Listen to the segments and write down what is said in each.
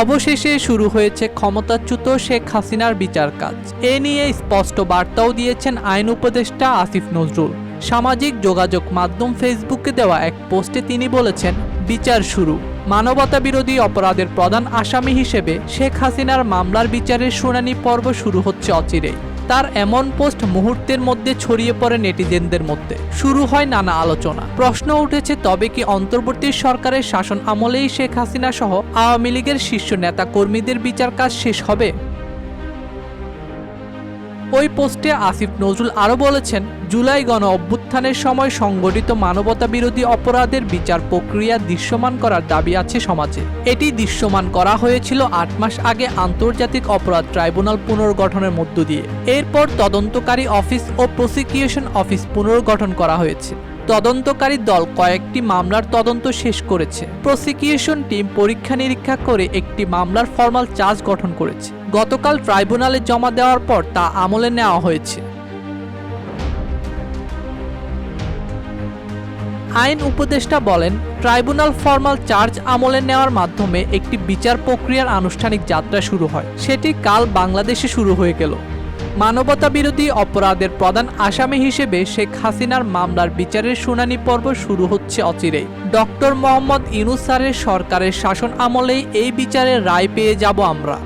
অবশেষে শুরু হয়েছে ক্ষমতাচ্যুত শেখ হাসিনার বিচার কাজ। এ নিয়ে স্পষ্ট বার্তাও দিয়েছেন আইন উপদেষ্টা আসিফ নজরুল। সামাজিক যোগাযোগ মাধ্যম ফেসবুকে দেওয়া এক পোস্টে তিনি বলেছেন, বিচার শুরু। মানবতা বিরোধী অপরাধের প্রধান আসামি হিসেবে শেখ হাসিনার মামলার বিচারের শুনানি পর্ব শুরু হচ্ছে অচিরেই। তার এমন পোস্ট মুহূর্তের মধ্যে ছড়িয়ে পড়ে নেটিজেনদের মধ্যে। শুরু হয় নানা আলোচনা। প্রশ্ন উঠেছে, তবে কি অন্তর্বর্তী সরকারের শাসন আমলেই শেখ হাসিনা সহ আওয়ামী লীগের শীর্ষ নেতা কর্মীদের বিচার কাজ শেষ হবে? ওই পোস্টে আসিফ নজরুল আরও বলেছেন, জুলাই গণ অভ্যুত্থানের সময় সংগঠিত মানবতা বিরোধী অপরাধের বিচার প্রক্রিয়া দৃশ্যমান করার দাবি আছে সমাজে। এটি দৃশ্যমান করা হয়েছিল আট মাস আগে আন্তর্জাতিক অপরাধ ট্রাইব্যুনাল পুনর্গঠনের মধ্য দিয়ে। এরপর তদন্তকারী অফিস ও প্রসিকিউশন অফিস পুনর্গঠন করা হয়েছে। তদন্তকারী দল কয়েকটি মামলার তদন্ত শেষ করেছে। প্রসিকিউশন টিম পরীক্ষা নিরীক্ষা করে একটি মামলার ফর্মাল চার্জ গঠন করেছে। গতকাল ট্রাইব্যুনালে জমা দেওয়ার পর তা আমলে নেওয়া হয়েছে। আইন উপদেষ্টা বলেন, ট্রাইব্যুনাল ফর্মাল চার্জ আমলে নেওয়ার মাধ্যমে একটি বিচার প্রক্রিয়ার আনুষ্ঠানিক যাত্রা শুরু হয়। সেটি কাল বাংলাদেশে শুরু হয়ে গেল। মানবতা বিরোধী অপরাধের প্রধান আসামি হিসেবে শেখ হাসিনার মামলার বিচারের শুনানি পর্ব শুরু হচ্ছে অচিরেই ডক্টর মোহাম্মদ ইনুসারের সরকারের শাসন আমলেই এই বিচারের রায় পেয়ে যাব আমরা।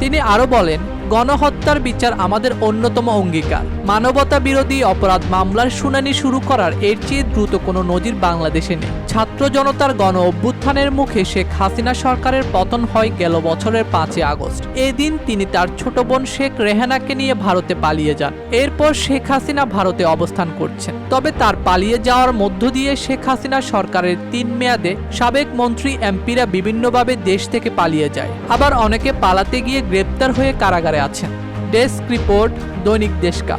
তিনি আরও বলেন, গণহত্যার বিচার আমাদের অন্যতম অঙ্গীকার। মানবতা বিরোধী অপরাধ মামলার শুনানি শুরু করার এর চেয়ে দ্রুত কোনো নজির বাংলাদেশে নেই। ছাত্র জনতার গণ অভ্যুত্থানের মুখে শেখ হাসিনা সরকারের পতন হয় গেল বছরের পাঁচই আগস্ট। এদিন তিনি তার ছোট বোন শেখ রেহানাকে নিয়ে ভারতে পালিয়ে যান। এরপর শেখ হাসিনা ভারতে অবস্থান করছেন। তবে তার পালিয়ে যাওয়ার মধ্য দিয়ে শেখ হাসিনা সরকারের তিন মেয়াদে সাবেক মন্ত্রী এমপিরা বিভিন্নভাবে দেশ থেকে পালিয়ে যায়। আবার অনেকে পালাতে গিয়ে গ্রেপ্তার হয়ে কারাগারে আছেন। ডেস্ক রিপোর্ট দৈনিক দেশকা